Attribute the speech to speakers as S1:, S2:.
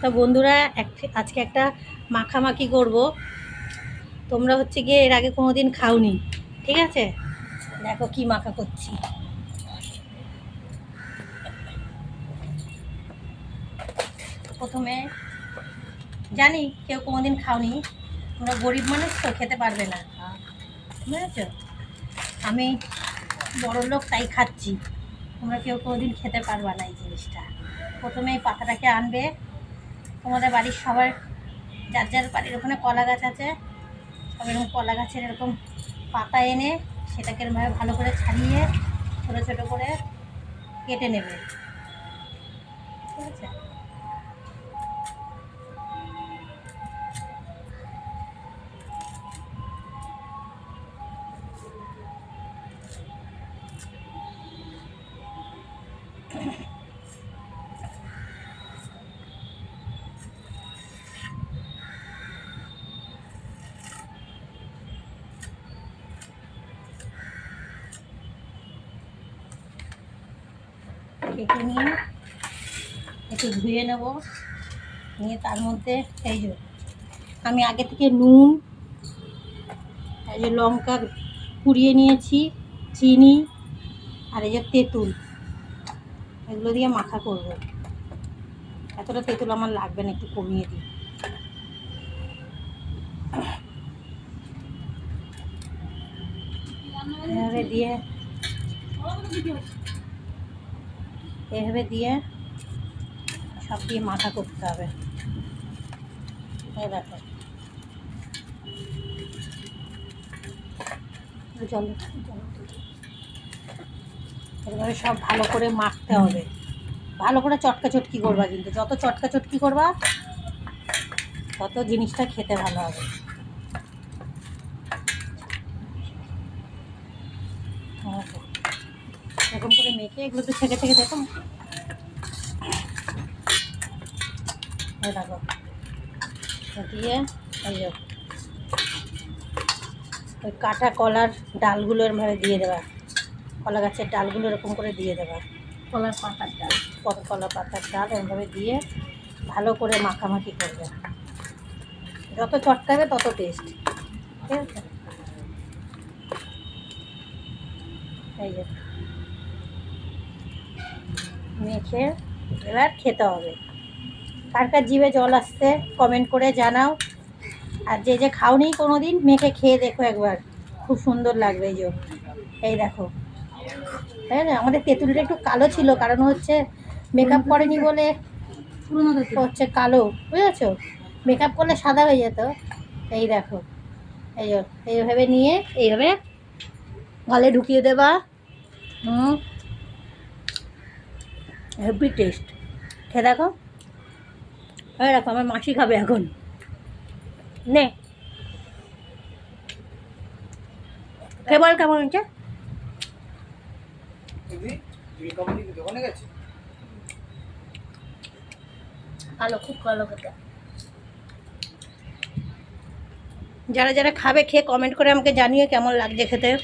S1: তা বন্ধুরা আজকে একটা মাখামাখি করব। তোমরা হচ্ছে গিয়ে এর আগে কোনো দিন খাওনি, ঠিক আছে? দেখো কি মাখা করছি। প্রথমে, জানি কেউ কোনোদিন খাওনি, তোমরা গরিব মানুষ তো, খেতে পারবে না। বুঝেছ? আমি বড় লোক, তাই খাচ্ছি। তোমরা কেউ কোনোদিন খেতে পারবা না এই জিনিসটা। প্রথমে এই পাতাটাকে আনবে তোমাদের বাড়ির সবার, যার যার বাড়ির ওখানে কলা গাছ আছে, সব এরকম কলা গাছের এরকম পাতা এনে সেটাকে এরকমভাবে ভালো করে ছাড়িয়ে, ছোটো ছোটো করে কেটে নেবে। ঠিক আছে? কেটে নিয়ে একটু ধুয়ে নেব। নিয়ে তার মধ্যে এই যে আমি আগে থেকে নুন, এই যে লঙ্কা পুড়িয়ে নিয়েছি, চিনি আর এই যে তেঁতুল। এগুলো দিয়ে মাখা করব। এতটা তেঁতুল আমার লাগবে না, একটু কমিয়ে দিই। দিয়ে এভাবে দিয়ে সব দিয়ে মাথা করতে হবে। দেখো। জল এবারে সব ভালো করে মাখতে হবে। ভালো করে চটকা চটকি করবা কিন্তু, যত চটকা চটকি করবা, তত জিনিসটা খেতে ভালো হবে দেখো। করে মেখে এগুলো তো ছেঁকে ছেঁকে দেখো। দেখো। দিয়ে এই ওই কাটা কলার ডালগুলো এরমভাবে দিয়ে দেবা। কলা গাছের ডালগুলো এরকম করে দিয়ে দেবা।
S2: কলার পাতার ডাল।
S1: কত কলা পাতার ডাল এরমভাবে দিয়ে ভালো করে মাখামাখি করবে। যত চটকাবে তত টেস্ট ঠিক আছে? এই যে মেখে এবার খেতে হবে। কার কার জিভে জল আসছে কমেন্ট করে জানাও। আর যে যে খাওনি কোনো দিন মেখে খেয়ে দেখো একবার। খুব সুন্দর লাগবে এই যে। এই দেখো। না? আমাদের তেঁতুলটা একটু কালো ছিল কারণ হচ্ছে মেকআপ করেনি বলে হচ্ছে কালো বুঝেছ? মেকআপ করলে সাদা হয়ে যেত। এই দেখো। এই এইভাবে নিয়ে এইভাবে গলে ঢুকিয়ে দেবা। হুম। হেভি টেস্ট খেয়ে দেখো। এই দেখো আমার মাসি খাবে এখন। নে। খেয়ে বল কেমন হচ্ছে
S2: কালো খুব কালো খেতে।
S1: যারা যারা খাবে খেয়ে কমেন্ট করে আমাকে জানিয়ে কেমন লাগছে খেতে।